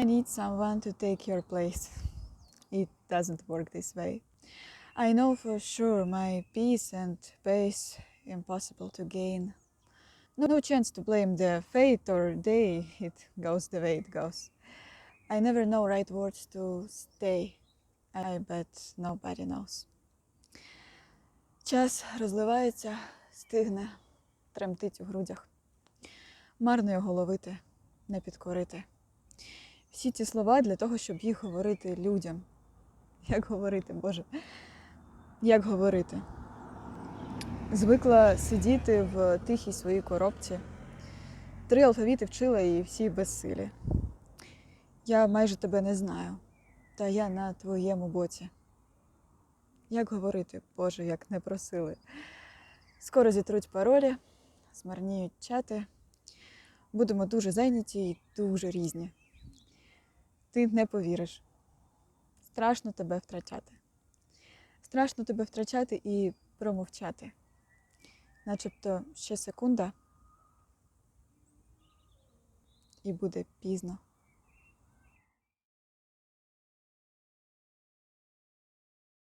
I need someone to take your place. It doesn't work this way. I know for sure my peace and pace impossible to gain. No chance to blame the fate or day, it goes the way it goes. I never know right words to stay. I bet nobody knows. Час розливається, стигне, тремтить у грудях. Марно його ловити, не підкорити. Всі ці слова для того, щоб їх говорити людям. Як говорити, Боже? Як говорити? Звикла сидіти в тихій своїй коробці. Три алфавіти вчила і всі безсилі. Я майже тебе не знаю, та я на твоєму боці. Як говорити, Боже, як не просили. Скоро зітруть паролі, змарніють чати. Будемо дуже зайняті і дуже різні. Ти не повіриш. Страшно тебе втрачати. Страшно тебе втрачати і промовчати. Начебто ще секунда, і буде пізно.